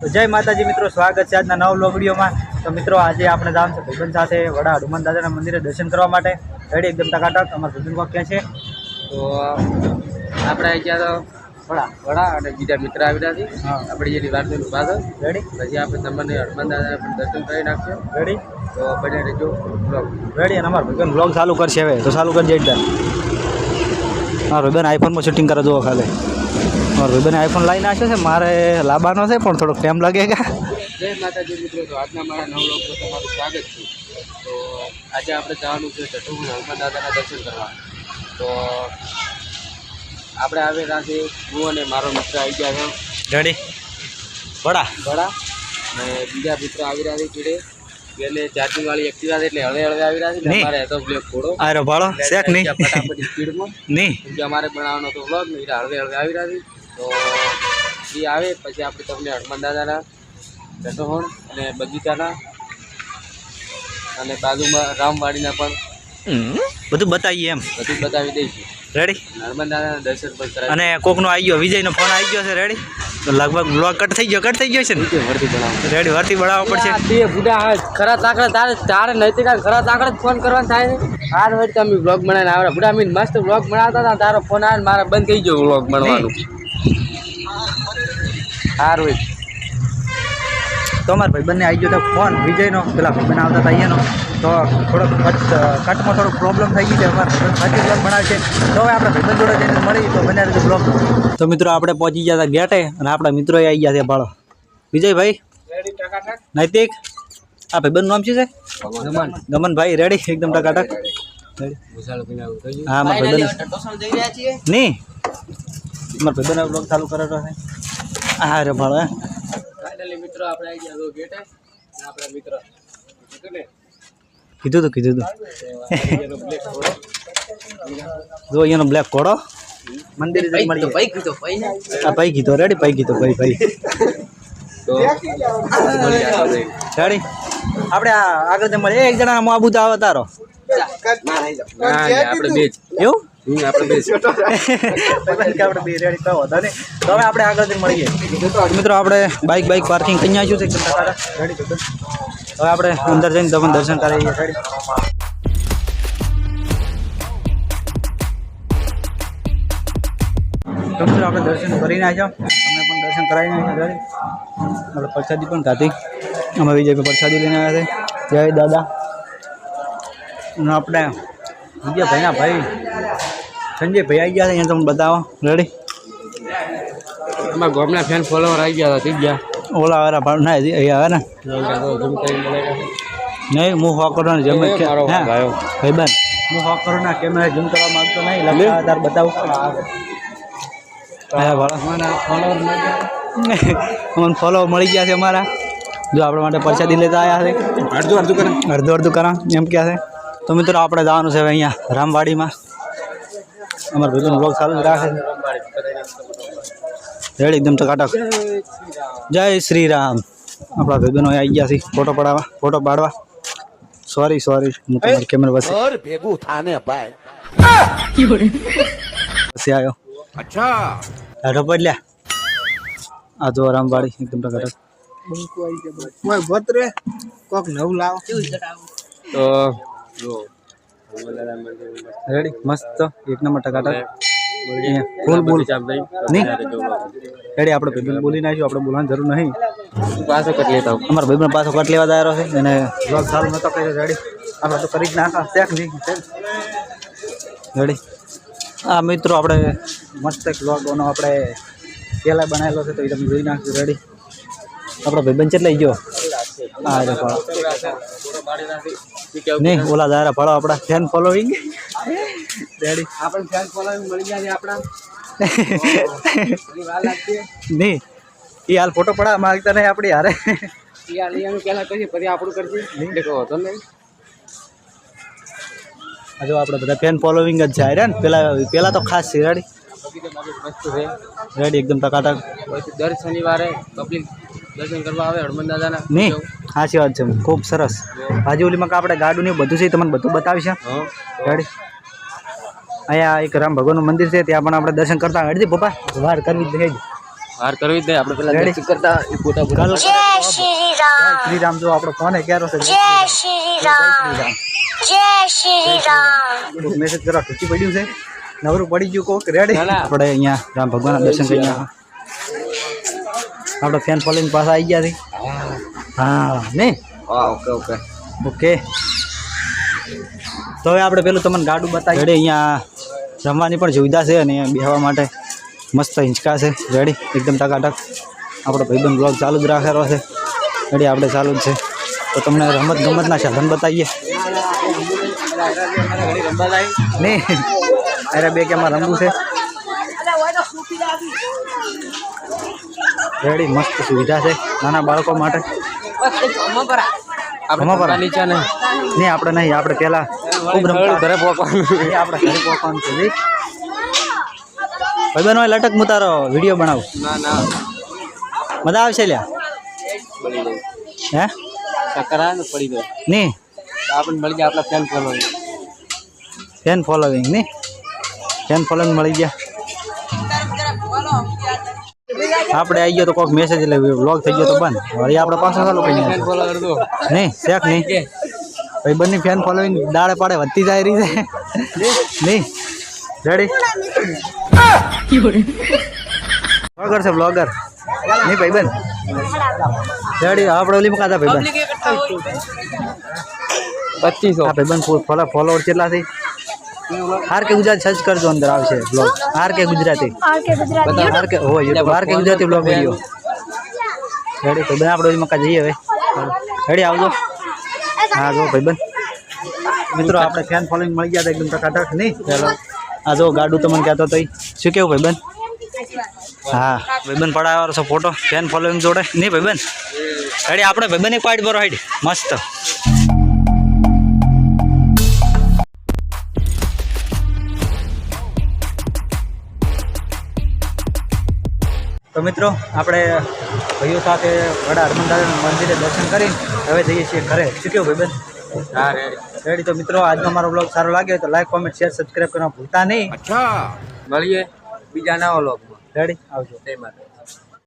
તો જય માતાજી મિત્રો સ્વાગત છે આજના નવ લોગડીઓમાં તો મિત્રો આજે આપણે જામ છે ભાઈબંધ સાથે વડા હનુમાન દાદાના મંદિરે દર્શન કરવા માટે. રેડી એકદમ ટકાટક અમારા ભજન કોક ક્યાં છે? તો આપણે અહીંયા તો વડા વડા અને બીજા મિત્ર આવી રહ્યા છે. આપણે જેની વાત બાદ. રેડી? પછી આપણે તમને હનુમાન દાદાને દર્શન કરી નાખશો. રેડી? તો બને રેજો બ્લોગ રેડી અને અમારા ભગવાન બ્લોગ ચાલુ કરશે હવે. તો ચાલુ કરજે એકદમ હા ભાઈબંધ આઈફોનમાં શૂટિંગ કરે જુઓ ખાલી. મારો બને આઈફોન લઈને આવ્યો છે. મારે લાવવાનો છે પણ થોડોક ટાઈમ લાગે કે જય માતાજી મિત્રો તો આજના મારા નવ લોકો તમારું સ્વાગત છે. તો આજે આપણે જવાનું છે ચટુભુજ હનુમાન દાદાના દર્શન કરવા. તો આપણે આવેલા છે હું અને મારો મિત્ર આવી ગયા છે. રેડી? વડા? બડા અને બીજા મિત્ર આવી રહ્યા છે કીડે એટલે ચાર્જિંગ વાળી એક્ટિવા એટલે હળવે હળવે આવી રહ્યા છે. ને નહીં. અમારે હતો બ્લેક ઘોડો આરો ભાડો શેક નહીં. ફટાફટ સ્પીડમાં નહીં. અમારે બનાવવાનો તો વ્લોગ નહીં હળવે હળવે આવી રહ્યા છે. તો એ આવે પછી આપણે તમને હનુમાન દાદાના ચટોહણ અને બગીચાના અને બાજુમાં રામવાડીના પણ બધું બતાવીએ એમ. બધું બતાવી દઈશું. રેડી હનુમાન દાદાના દર્શન પણ અને કોકનો આવી ગયો વિજયનો ફોન આવી ગયો છે રેડી તો લગભગ બ્લોક કટ થઈ ગયો કટ થઈ ગયો છે ને? બનાવો. રેડી વરતી બનાવવો પડશે. તે બુડા ખરા તાકડે તારે તારે નૈતિક ખરા તાકડે ફોન કરવાનો થાય ને હાર હોય તમે બ્લોગ બનાવીને આવડે. બુડા મીન મસ્ત બ્લોગ બનાવતા હતા તારો ફોન આવે ને મારે બંધ થઈ ગયો બ્લોગ બનાવવાનું. હાર હોય. તો અમારા ભાઈબંધને આવી ગયો તો ફોન વિજયનો પેલા ભાઈ બનાવતા હતા અહીંયાનો તો થોડોક કટ કટમાં થોડોક પ્રોબ્લેમ થઈ ગઈ છે અમારે. સાચી બ્લોગ બનાવે છે તો હવે આપણે ભાઈબંધ જોડે જઈને મળી તો બને રીતે બ્લોગ તો મિત્રો આપણે પહોંચી ગયા હતા ગેટે અને આપણા મિત્રો આવી ગયા છે ભાળો વિજયભાઈ? નૈતિક? આ ભાઈબંધનું નામ શું છે? ગમન. ગમનભાઈ રેડી એકદમ ટકાટક. હા મારા ભાઈબંધ નહીં. મારા ભાઈબંધ બ્લોગ ચાલુ કરેલો છે. હા રે ભાળો હે. મિત્રો આપણે આવી ગયા ગેટે. આપણા મિત્ર. કીધું તું કીધું તું. ઘોડો. જો અહીંયાનો બ્લેક કોડો મંદિર આ ભાઈ કીધો રેડી પૈ કીધો ભાઈ ભાઈ. રેડી આપણે આગળ જઈને એક જણા મોં આબુ આવે તારો. એવું? આપણે આપણે રેડી તો વધો તો આપણે આગળ મળીએ. મિત્રો આપણે બાઇક બાઇક પાર્કિંગ કઈ આવ્યું છે. હવે આપણે અંદર જઈને તમને દર્શન કરાવીએ તો મિત્રો આપણે દર્શન કરીને આવ્યા અમે પણ દર્શન કરાવીને આવ્યા આપણે પ્રસાદી પણ ખાધી અમે વિજય પ્રસાદી લઈને આવ્યા છે. જય દાદા. અને આપણે વિજય ભાઈના ભાઈ. સંજય ભાઈ આવી ગયા છે અહીંયા તમને બતાવો. રેડી અમારા ગોમના ફેન ફોલોવર આવી ગયા હતા થઈ ગયા ઓલા વાળા ભાવ ના અહીંયા આવે ને. નહીં હું હોક કરો ને જમે. ભાઈ બન હું. હોક કરો ના કેમેરા જૂમ કરવા માંગતો નહીં લગતા તાર બતાવું. હા ભાડો ફોલોવર મળી ગયા ફોલો મળી ગયા છે અમારા. જો આપણા માટે પ્રસાદી લેતા આવ્યા છે. અડધું અડધું કરે. અડધું અડધું કરા. એમ ક્યાં છે. તો મિત્રો આપણે જવાનું છે હવે અહીંયા રામવાડીમાં. અમારા ભેગો બ્લોગ ચાલુ જ રાખે. રેડી એકદમ ટકાટક જય શ્રી રામ આપણા અહીં આવી ગયા છે ફોટો પડાવવા ફોટો પાડવા. સોરી સોરી હું તમારી કેમેરા પાસે ભેગું થાને ભાઈ. પછી આવ્યો. અચ્છા. હેઠો પડલ્યા આ જો રામવાડી એકદમ ટકાટક કોક નવું લાવો. તો જો. રેડી મસ્ત. એક નંબર ટકાટક. બોલ બોલ. નહીં? રેડી આપણે ભાઈ બોલી નાખ્યું. આપણે બોલવાની જરૂર નહીં. પાછો કટ લેતા હું. અમારા ભાઈબંધ પાછો કટ લેવા દાયરો છે. અને બ્લોગ સારું નતો કર્યો. રેડી આપણે તો કરી જ નાખા. નહીં. રેડી આ મિત્રો આપણે મસ્ત એક બ્લોગનો આપણે પહેલાં બનાવેલો છે તો એ તમે જોઈ નાખજો. રેડી આપણો ભાઈબંધ લઈ ગયો? હા નહીં ઓલા દાયરા ફળો આપણા ફેન ફોલોઈંગ રેડી આપણે ફેન ફોલોઈંગ મળી ગયા છે આપણા. નહીં એ હાલ ફોટો પડા માગતા નહીં આપણી હારે. એ હાલ એનું પહેલાં કરીએ પછી આપણું કરશે દેખો હતો નહીં. હજુ આપણે બધા ફેન ફોલોઈંગ જ જાય ને. પેલા પેલા તો ખાસ છે રેડી મસ્ત રેડી એકદમ ટકાટક. પછી દર શનિવારે પબ્લિક દર્શન કરવા આવે હનુમાન દાદાના. નહીં. સાચી વાત છે ખૂબ સરસ. બાજુલીમાં આપણે ગાડું ને બધું છે તમને બધું બતાવીશ ગાડી રેડી અહીંયા એક રામ ભગવાનનું મંદિર છે ત્યાં પણ આપણે દર્શન કરતા અડધી પપ્પા? વાર કરવી જ નહીં વાર કરવી જ નહીં આપણે પેલા દર્શન કરતા એ પોતા જય શ્રી રામ શ્રી રામ જો આપણો ફોન એ ક્યારે છે? જય શ્રી રામ જય શ્રી રામ મેસેજ કરવા ખુશી પડ્યું છે. નવરું પડી ગયું કોક. રેડી. આપણે અહીંયા રામ ભગવાનના દર્શન કરી. આપણે ફેન ફોલોઈંગ પાસે આવી ગયા છે. હા નહીં હા ઓકે ઓકે. ઓકે. તો હવે આપણે પેલું તમને ગાડું બતાવી રેડી અહીંયા જમવાની પણ સુવિધા છે અને બેસવા માટે મસ્ત હિંચકા છે. રેડી એકદમ ટકાટક. આપણો ભાઈબંધ બ્લોગ ચાલુ જ રાખેલો છે. રેડી આપણે ચાલુ જ છે. તો તમને રમત ગમતના સાધન બતાવીએ. નહીં અરે બે કે એમાં રમવું છે. રેડી મસ્ત સુવિધા છે નાના બાળકો માટે. આપણે. નીચે નહીં નહીં આપણે નહીં આપણે પહેલા ખૂબ ઘરે પહોંચવાનું આપણે ઘરે પહોંચવાનું છે જી. ભાઈબંધ હોય લટક મુતારો તારો વીડિયો બનાવું. ના ના. મજા આવશે લ્યા? હે? ચકરા ને પડી જાય નહીં. આપણને મળી ગયા આપણા ફેન ફોલોઈંગ ફેન ફોલોવિંગ નહીં? ફેન ફોલોવિંગ મળી ગયા. આપણે આવી ગયો તો કોઈક મેસેજ એટલે વ્લોગ થઈ ગયો તો બંધ. વળી આપણે પાછો ચાલુ કઈ દો નહીં શેક નહીં. ભાઈ બંને ફેન ફોલોઈંગ દાડે પાડે વધતી જાય રહી છે નહીં. રેડી બ્લોગર છે બ્લોગર નહીં ભાઈ બંધ. રેડી આપણે ઓલી મુકાતા ભાઈ બંધ. પચીસો ભાઈ બંધ. ફોલોવર કેટલા છે આર કે ગુજરાત સર્ચ કરજો અંદર આવશે blog R K Gujarati. R K હોય YouTube R K Gujarati blog video ready ભાઈ બંધ આપણે મકા જઈએ હવે. રેડી આવજો. હા જો ભાઈ મિત્રો આપણે ફેન ફોલોઈંગ મળી ગયા હતા એકદમ ટકાટક નહીં? ચાલો. આ જો ગાડું તમને કહેતો તો શું કેવું ભાઈ હા ભાઈબંધ પડાવ્યો છો ફોટો ફેન ફોલોઈંગ જોડે. નહીં ભાઈબંધ રેડી આપણે ભાઈબંધ એક પાર્ટ બરો હાઈડ મસ્ત. તો મિત્રો આપણે ભાઈઓ સાથે વડા હરમંદાના મંદિરે દર્શન કરીને હવે જઈએ છીએ ઘરે. શું કેવું ભાઈબંધ? હા રેડી રેડી તો મિત્રો આજનો મારો બ્લોગ સારો લાગ્યો તો લાઈક કોમેન્ટ શેર સબસ્ક્રાઈબ કરવા ભૂલતા નહીં. મળીએ બીજા નવા બ્લોગમાં રેડી આવજો. જય માતા